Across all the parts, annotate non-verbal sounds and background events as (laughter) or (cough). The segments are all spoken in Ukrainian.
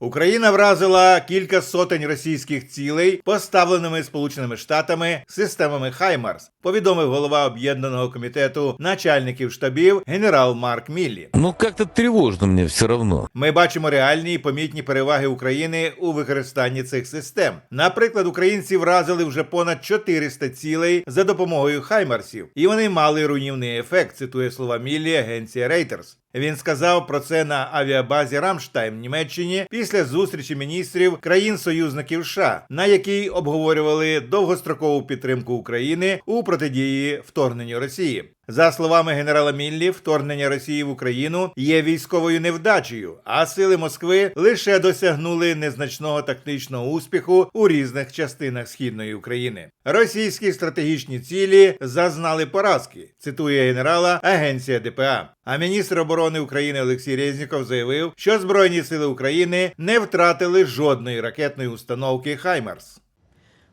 Україна вразила кілька сотень російських цілей, поставленими Сполученими Штатами системами Хаймарс, повідомив голова об'єднаного комітету начальників штабів генерал Марк Міллі. Ну, как-то тревожно мне все равно. Ми бачимо реальні і помітні переваги України у використанні цих систем. Наприклад, українці вразили вже понад 400 цілей за допомогою Хаймарсів, і вони мали руйнівний ефект. Цитує слова Міллі агенція Reuters. Він сказав про це на авіабазі Рамштайн в Німеччині після зустрічі міністрів країн-союзників США, на якій обговорювали довгострокову підтримку України у протидії вторгненню Росії. За словами генерала Міллі, вторгнення Росії в Україну є військовою невдачею, а сили Москви лише досягнули незначного тактичного успіху у різних частинах східної України. Російські стратегічні цілі зазнали поразки. Цитує генерала агенція ДПА. А міністр оборони України Олексій Резніков заявив, що Збройні сили України не втратили жодної ракетної установки Хаймарс.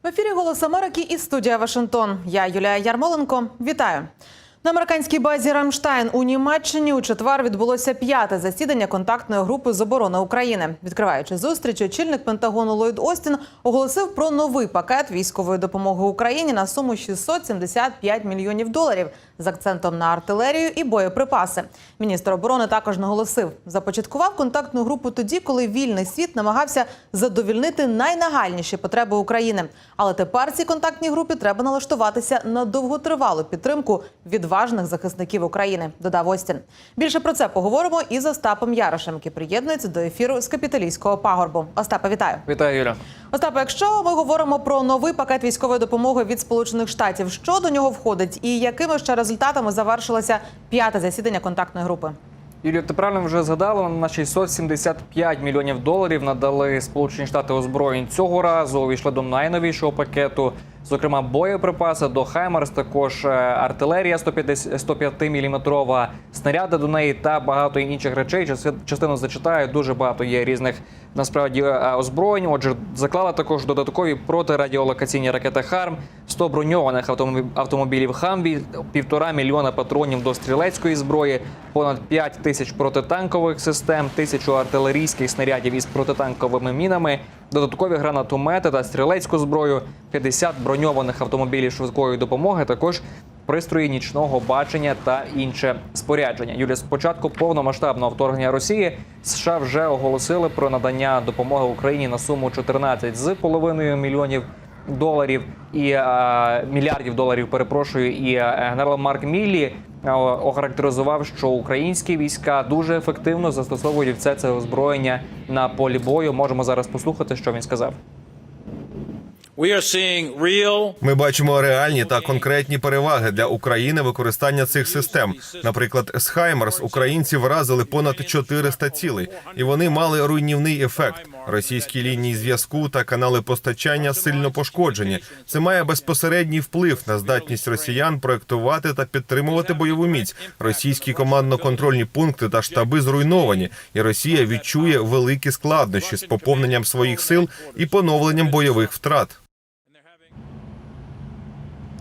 В ефірі Голос Америки і студія Вашингтон. Я Юлія Ярмоленко. Вітаю. На американській базі Рамштайн у Німеччині у четвер відбулося п'яте засідання контактної групи з оборони України. Відкриваючи зустріч, очільник Пентагону Ллойд Остін оголосив про новий пакет військової допомоги Україні на суму 675 мільйонів доларів з акцентом на артилерію і боєприпаси. Міністр оборони також наголосив, започаткував контактну групу тоді, коли вільний світ намагався задовільнити найнагальніші потреби України. Але тепер цій контактній групі треба налаштуватися на довготривалу підтримку відважних захисників України. Додав Остін. Більше про це поговоримо із Остапом Ярошем, який приєднується до ефіру з капіталійського пагорбу. Остапа, вітаю. Вітаю, Юля. Остапа, якщо ми говоримо про новий пакет військової допомоги від Сполучених Штатів, що до нього входить, і якими ще результатами завершилося п'яте засідання контактної групи? Юлію, ти правильно вже згадала, на 675 мільйонів доларів надали Сполучені Штати озброєнь цього разу. Увійшли до найновішого пакету, зокрема боєприпаси до Хаймарс, також е, артилерія 150 105 мм, снаряди до неї та багато інших речей. Части- Частину зачитаю. Дуже багато є різних насправді е, озброєнь. Отже, заклала також додаткові протирадіолокаційні ракети Харм, 100 броньованих автомобі- автомобілів Хамві, півтора мільйона патронів до стрілецької зброї, понад 5 тисяч протитанкових систем, тисячу артилерійських снарядів із протитанковими мінами, додаткові гранатомети та стрілецьку зброю, 50 броньованих автомобілів швидкої допомоги. Також пристрої нічного бачення та інше спорядження. Юлія, з початку повномасштабного вторгнення Росії США вже оголосили про надання допомоги Україні на суму 14 з половиною мільйонів доларів і е, мільярдів доларів. Перепрошую, і е, генерал Марк Міллі охарактеризував, що українські війська дуже ефективно застосовують все це озброєння на полі бою. Можемо зараз послухати, що він сказав. Ми бачимо реальні та конкретні переваги для України використання цих систем. Наприклад, з Хаймарс українці вразили понад 400 цілей, і вони мали руйнівний ефект. Російські лінії зв'язку та канали постачання сильно пошкоджені. Це має безпосередній вплив на здатність росіян проектувати та підтримувати бойову міць. Російські командно-контрольні пункти та штаби зруйновані, і Росія відчує великі складнощі з поповненням своїх сил і поновленням бойових втрат.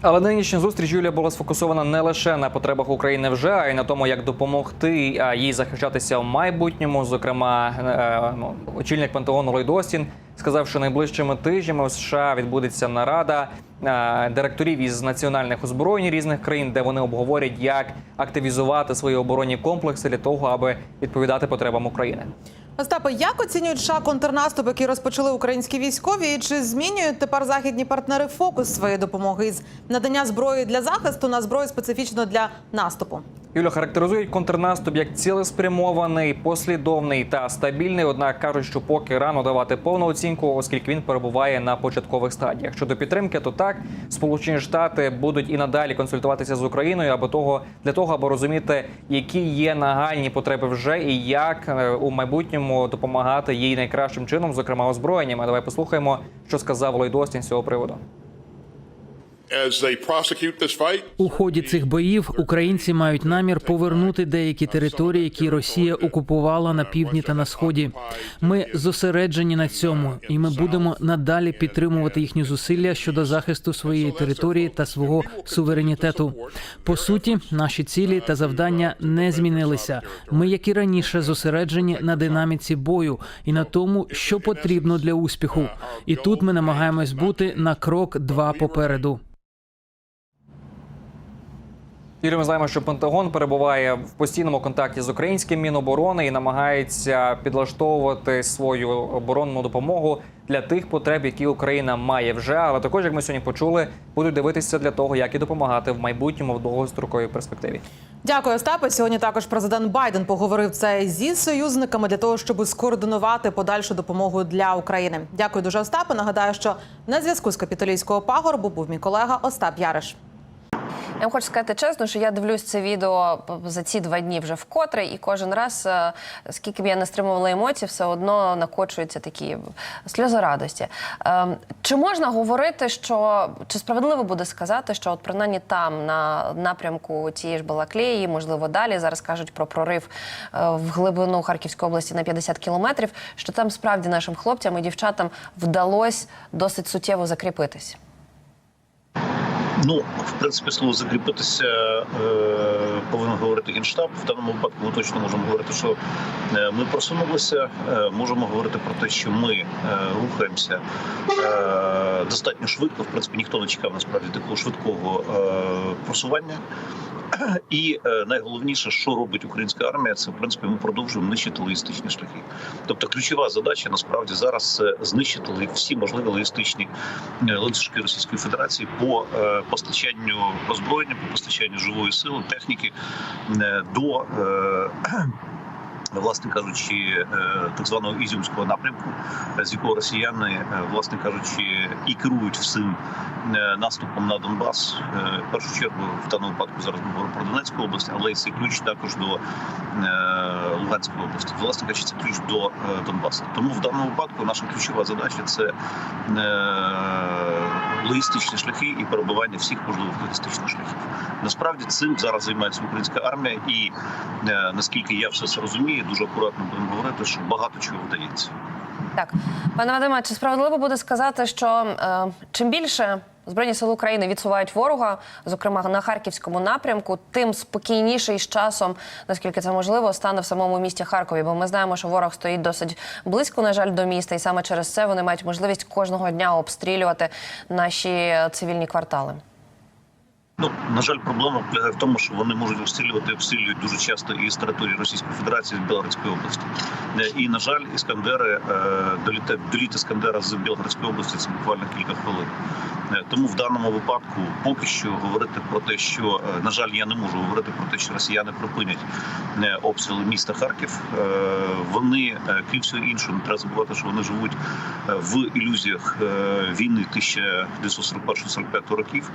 Але нинішня зустріч Юлія була сфокусована не лише на потребах України вже, а й на тому, як допомогти їй захищатися в майбутньому. Зокрема, е, ну, очільник Пентагону Ллойд Остін сказав, що найближчими тижнями в США відбудеться нарада е, директорів із національних озброєнь різних країн, де вони обговорять, як активізувати свої оборонні комплекси для того, аби відповідати потребам України. Остапе, як оцінюють США контрнаступ, який розпочали українські військові, і чи змінюють тепер західні партнери фокус своєї допомоги із надання зброї для захисту на зброю специфічно для наступу? Юля характеризують контрнаступ як цілеспрямований, послідовний та стабільний. Однак кажуть, що поки рано давати повну оцінку, оскільки він перебуває на початкових стадіях. Щодо підтримки, то так Сполучені Штати будуть і надалі консультуватися з Україною, аби того для того, аби розуміти, які є нагальні потреби вже і як е, у майбутньому допомагати їй найкращим чином, зокрема озброєннями. Давай послухаємо, що сказав Ллойд Остін з цього приводу. У ході цих боїв українці мають намір повернути деякі території, які Росія окупувала на півдні та на сході. Ми зосереджені на цьому, і ми будемо надалі підтримувати їхні зусилля щодо захисту своєї території та свого суверенітету. По суті, наші цілі та завдання не змінилися. Ми, як і раніше, зосереджені на динаміці бою і на тому, що потрібно для успіху. І тут ми намагаємось бути на крок два попереду. Ігор, ми знаємо, що Пентагон перебуває в постійному контакті з українським міноборони і намагається підлаштовувати свою оборонну допомогу для тих потреб, які Україна має вже. Але також, як ми сьогодні почули, будуть дивитися для того, як і допомагати в майбутньому в довгостроковій перспективі. Дякую, Остапе. Сьогодні також президент Байден поговорив це зі союзниками для того, щоб скоординувати подальшу допомогу для України. Дякую дуже, Остапе. Нагадаю, що на зв'язку з капітолійського пагорбу був мій колега Остап Яриш. Я вам хочу сказати чесно, що я дивлюсь це відео за ці два дні вже вкотре, і кожен раз, е, скільки б я не стримувала емоцій, все одно накочуються такі сльози радості. Е, Чи можна говорити, що чи справедливо буде сказати, що от принаймні там, на напрямку цієї ж Балаклеї, можливо, далі зараз кажуть про прорив е, в глибину Харківської області на 50 кілометрів, що там справді нашим хлопцям і дівчатам вдалося досить суттєво закріпитись? Ну, в принципі, слово закріпитися е, повинен говорити генштаб. В даному випадку ми точно можемо говорити, що е, ми просунулися. Е, можемо говорити про те, що ми е, рухаємося е, достатньо швидко. В принципі, ніхто не чекав насправді такого швидкого е, просування. І е, найголовніше, що робить українська армія, це в принципі ми продовжуємо нищити логістичні шляхи. Тобто, ключова задача насправді зараз це знищити всі можливі логістичні е, ланцюжки Російської Федерації по постачанню озброєння, по постачанню живої сили, техніки е, до. е, (clears throat) Власне кажучи, е, так званого ізюмського напрямку, з якого росіяни, власне кажучи, і керують всім наступом на Донбас. В першу чергу, в даному випадку зараз ми говоримо про Донецьку область, але і це ключ також до Луганської області. Власне кажучи, це ключ до Донбасу. Тому в даному випадку наша ключова задача це логістичні шляхи і перебування всіх можливих логістичних шляхів. Насправді цим зараз займається українська армія, і е, наскільки я все це розумію, дуже акуратно будемо говорити, що багато чого вдається. Так, пане Вадиме, чи справедливо буде сказати, що е, чим більше Збройні сили України відсувають ворога, зокрема на харківському напрямку, тим спокійніше і часом, наскільки це можливо, стане в самому місті Харкові. Бо ми знаємо, що ворог стоїть досить близько, на жаль, до міста, і саме через це вони мають можливість кожного дня обстрілювати наші цивільні квартали. Ну на жаль, проблема полягає в тому, що вони можуть обстрілювати обстрілюють дуже часто і з території Російської Федерації з Білгородської області. Е, І на жаль, іскандери е, доліти доліт іскандера з Білгородської області це буквально кілька хвилин. Е, Тому в даному випадку поки що говорити про те, що на жаль, я не можу говорити про те, що росіяни припинять обстріли міста Харків. Вони крім всього іншого, не треба забувати, що вони живуть в ілюзіях війни 1941-45 років,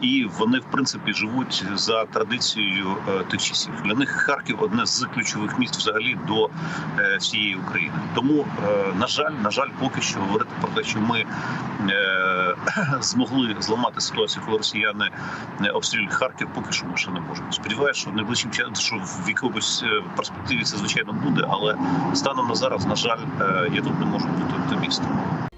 і вони в принципі живуть за традицією е, тих часів. Для них Харків одне з ключових міст взагалі до е, всієї України. Тому е, на жаль, на жаль, поки що говорити про те, що ми (clears throat) змогли зламати ситуацію, коли росіяни обстрілюють Харків, поки що ми ще не можемо. Сподіваюся, що найближчим часом, що в якомусь перспективі це звичайно буде, але станом на зараз, на жаль, я тут не можу бути оптимістом.